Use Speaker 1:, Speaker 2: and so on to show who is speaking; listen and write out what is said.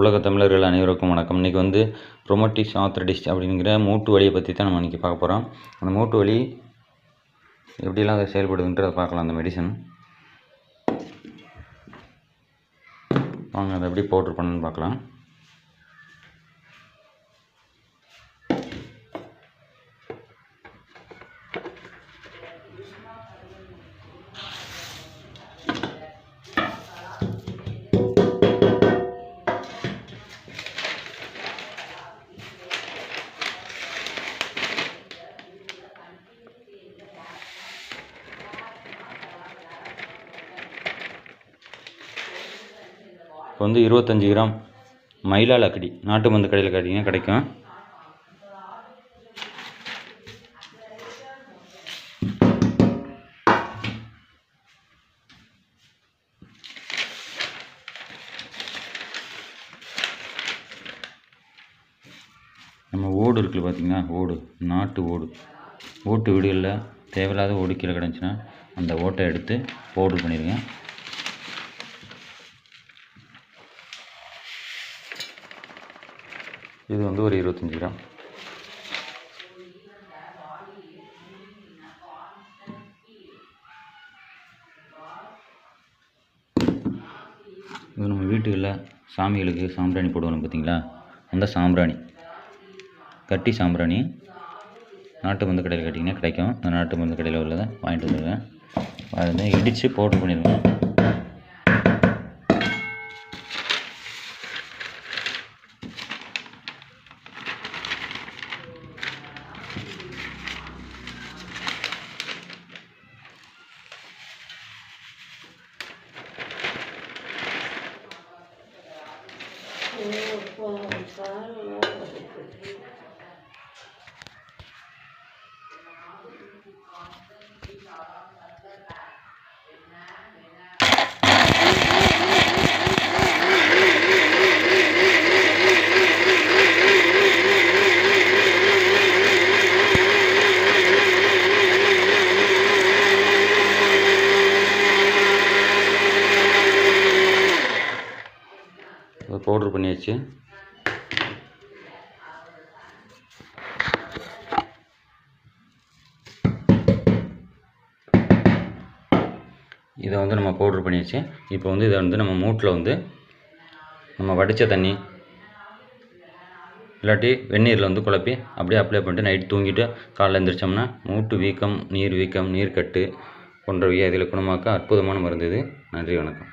Speaker 1: உலக தமிழர்கள் அனைவருக்கும் வணக்கம். இன்றைக்கி வந்து ப்ரொமோட்டிஸ் ஆத்ரடிஸ் அப்படிங்கிற மூட்டு வலியை பற்றி தான் நம்ம இன்றைக்கி பார்க்க போகிறோம் அந்த மூட்டு வலி எப்படிலாம் அது செயல்படுதுன்றதை பார்க்கலாம். அந்த மெடிசன் வாங்க அதை எப்படி பவுட்ரு பண்ணணுன்னு பார்க்கலாம். இப்போ வந்து இருபத்தஞ்சி கிராம் மயிலால் அக்கடி நாட்டு மருந்து கடையில் கேட்டிங்கன்னா கிடைக்கும். நம்ம ஓடு இருக்குல்ல பார்த்திங்கன்னா ஓடு நாட்டு ஓடு. ஓட்டு வீடுகளில் தேவையில்லாத ஓடு கீழே கிடந்துச்சுன்னா அந்த ஓட்டை எடுத்து பவுடர் பண்ணிடுங்க. இது வந்து ஒரு இருபத்தஞ்சி கிராம். இது நம்ம வீட்டுகளில் சாமிகளுக்கு சாம்பிராணி போடுவோம் பார்த்தீங்களா அந்த சாம்பிராணி. கட்டி சாம்பிராணி. நாட்டு மருந்து கடையில் கேட்டிங்கன்னா கிடைக்கும். அந்த நாட்டு மருந்து கடையில் உள்ளதை வாங்கிட்டு வந்துடுவேன். அதை வந்து இடித்து பவுட்ரு பண்ணிடுவேன். 我的天好烦哦 பவுட்ரு பண்ணியாச்சு. இதை வந்து நம்ம பவுட்ரு பண்ணியாச்சு. இப்போ வந்து இதை வந்து நம்ம மூட்டில் வந்து நம்ம வடித்த தண்ணி இல்லாட்டி வெந்நீரில் வந்து குழப்பி அப்படியே அப்ளை பண்ணிட்டு நைட் தூங்கிட்டு காலைல எழுந்திரிச்சோம்னா மூட்டு வீக்கம் நீர் வீக்கம் நீர்க்கட்டு போன்ற வியாதிகளை குணமாக்க அற்புதமான மருந்து இது. நன்றி வணக்கம்.